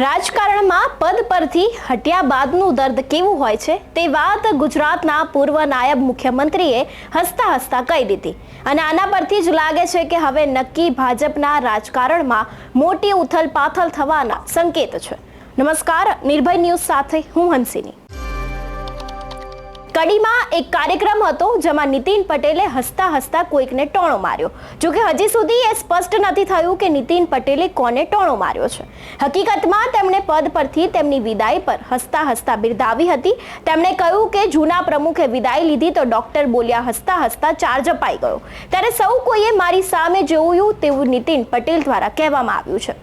રાજકારણમાં પદ પરથી હટ્યા બાદનું દર્દ કેવું હોય છે તે વાત ગુજરાતના પૂર્વ નાયબ મુખ્યમંત્રીએ હસતા હસતા કહી દીધી. અને આના પરથી જ લાગે છે કે હવે નક્કી ભાજપના રાજકારણમાં મોટી ઉથલપાથલ થવાના સંકેત છે. નમસ્કાર, નિર્ભય ન્યૂઝ સાથે હું હંસિની. કડીમાં એક કાર્યક્રમ હતો જેમાં નીતિન પટેલે હસતા હસતા કોઈકને ટોણો માર્યો. જો કે હજી સુધી એ સ્પષ્ટ નથી થયું કે નીતિન પટેલે કોને ટોણો માર્યો છે. હકીકતમાં તેમણે પદ પરથી તેમની વિદાય પર હસતા હસતા બિરદાવી હતી. તેમણે કહ્યું કે જૂના પ્રમુખે વિદાય લીધી તો ડોક્ટર બોલ્યા હસતા હસતા ચાર્જ અપાઈ ગયો. ત્યારે સૌ કોઈએ મારી સામે જોયું તેવું નીતિન પટેલ દ્વારા કહેવામાં આવ્યું છે.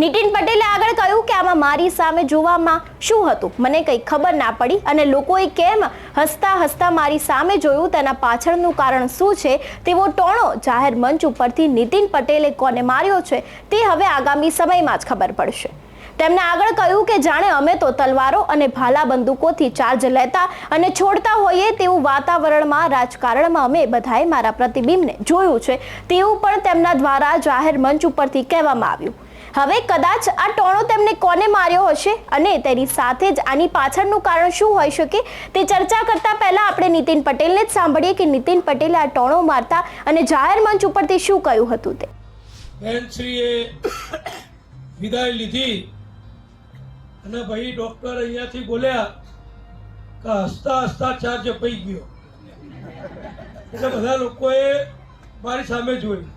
નીતિન પટેલે આગળ કહ્યું કે આમાં મારી સામે જોવામાં શું હતું? મને કંઈ ખબર ના પડી અને લોકોએ કેમ હસતા હસતા મારી સામે જોયું? તેના પાછળનું કારણ શું છે? તેવો ટોણો જાહેર મંચ ઉપરથી નીતિન પટેલે કોને માર્યો છે તે હવે આગામી સમયમાં જ ખબર પડશે. તેમણે આગળ કહ્યું કે જાણે અમે તો તલવારો અને ભાલા બંદૂકોથી ચાર્જ લેતા અને છોડતા હોઈએ તેવું વાતાવરણમાં, રાજકારણમાં અમે બધાએ મારા પ્રતિબિંબને જોયું છે. તેવું પણ તેમના દ્વારા જાહેર મંચ ઉપરથી કહેવામાં આવ્યું. હવે કદાચ આ ટોણો તેમને કોને માર્યો હશે? અને તેની સાથે જ આની પાછળનું કારણ શું હોઈ શકે? તે ચર્ચા કરતા પહેલા આપણે નીતિન પટેલને જ સાંભળીએ કે નીતિન પટેલે આ ટોણો મારતા અને જાહેર મંચ ઉપરથી શું કહ્યું હતું તે? બેનશ્રીએ વિદાય લીધી અને ભાઈ ડોક્ટર અહીંયાથી બોલ્યા કે હસતા હસતા ચાર્જ અપાઈ ગયો. એટલે બધા લોકોએ મારી સામે જોયું.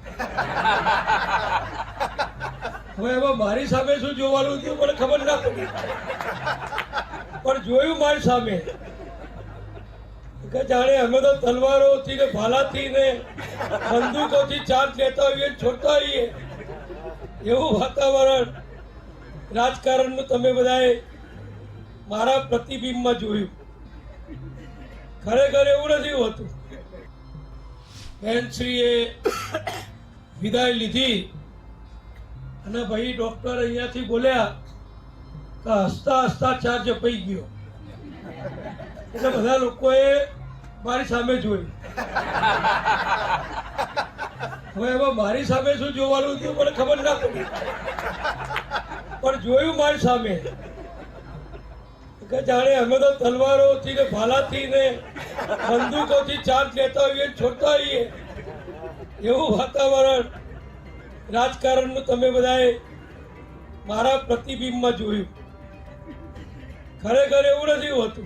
હવે એમાં મારી સામે શું જોવાનું હતું મને ખબર ના પડી. પણ જોયું મારી સામે. જાણે અમે તો તલવારોથી ને ભાલાથી ને બંદૂકોથી ચાર્જ લેતા હોઈએ છોડતા હોઈએ એવું વાતાવરણ રાજકારણનું તમે બધાએ મારા પ્રતિબિંબમાં જોયું. ખરેખર એવું નથી હોતું. બેનશ્રીએ વિદાય લીધી. અને ભાઈ ડોક્ટર અહીંયાથી બોલ્યા કે હસતા હસતા ચાર્જ અપાઈ ગયો. એટલે બધા લોકોએ મારી સામે જોયું. હવે એમાં મારી સામે શું જોવાનું હતું મને ખબર ના પડી. પણ જોયું મારી સામે. કે જાણે અમે તો તલવારોથી ને ભાલાથી ને બંદૂકોથી ચાર્જ લેતા હોઈએ છોડતા હોઈએ. એવું વાતાવરણ. રાજકારણનું તમે બધાએ મારા પ્રતિબિંબમાં જોયું. ખરેખર એવું નથી હોતું.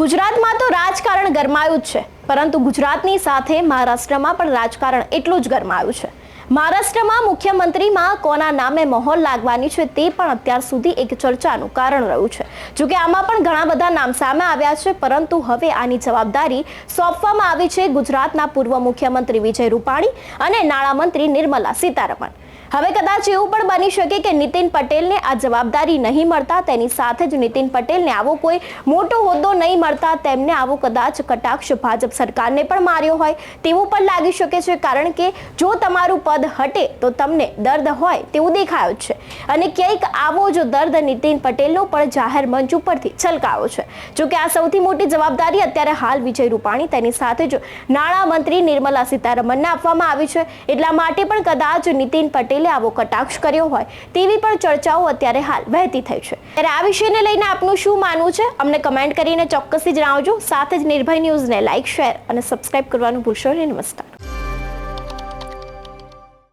ગુજરાતમાં તો રાજકારણ ગરમાયું જ છે, પરંતુ ગુજરાતની સાથે મહારાષ્ટ્રમાં પણ રાજકારણ એટલું જ ગરમાયું છે. મહારાષ્ટ્રમાં મુખ્યમંત્રીમાં કોના નામે મહોર લાગવાની છે તે પણ અત્યાર સુધી એક ચર્ચાનું કારણ રહ્યું છે. જોકે આમાં પણ ઘણા બધા નામ સામે આવ્યા છે, પરંતુ હવે આની જવાબદારી સોંપવામાં આવી છે ગુજરાતના પૂર્વ મુખ્યમંત્રી વિજય રૂપાણી અને નાણામંત્રી નિર્મલા સીતારમણ. હવે કદાચ એવું પણ બની શકે કે નીતિન પટેલને આ જવાબદારી નહીં મળતા, તેની સાથે જ નીતિન પટેલને આવો કોઈ મોટો હોદ્દો નહીં મળતા, તેમને આવો કદાચ કટાક્ષ ભાજપ સરકારને પણ માર્યો હોય. તેવું પણ લાગી શકે છે, કારણ કે જો તમારું પદ હટે તો તમને દર્દ હોય તેવું દેખાયું છે. અને ક્યાંક આવો જો દર્દ નીતિન પટેલનો પણ જાહેર મંચ ઉપરથી છલકાયો છે. જો કે આ સૌથી મોટી જવાબદારી અત્યારે હાલ વિજય રૂપાણી, તેની સાથે જ નાણામંત્રી નિર્મલા સીતારમણને આપવામાં આવી છે. એટલા માટે પણ કદાચ નીતિન પટેલે આવો કટાક્ષ કર્યો હોય તેવી પણ ચર્ચાઓ અત્યારે હાલ વહેતી થઈ છે. ત્યારે આ વિષયને લઈને આપનું શું માનવું છે? અમને કમેન્ટ કરીને ચોક્કસથી જણાવજો. સાથે જ નિર્ભય ન્યૂઝને લાઇક શેર અને સબસ્ક્રાઇબ કરવાનું ભૂલશો નહીં. નમસ્કાર.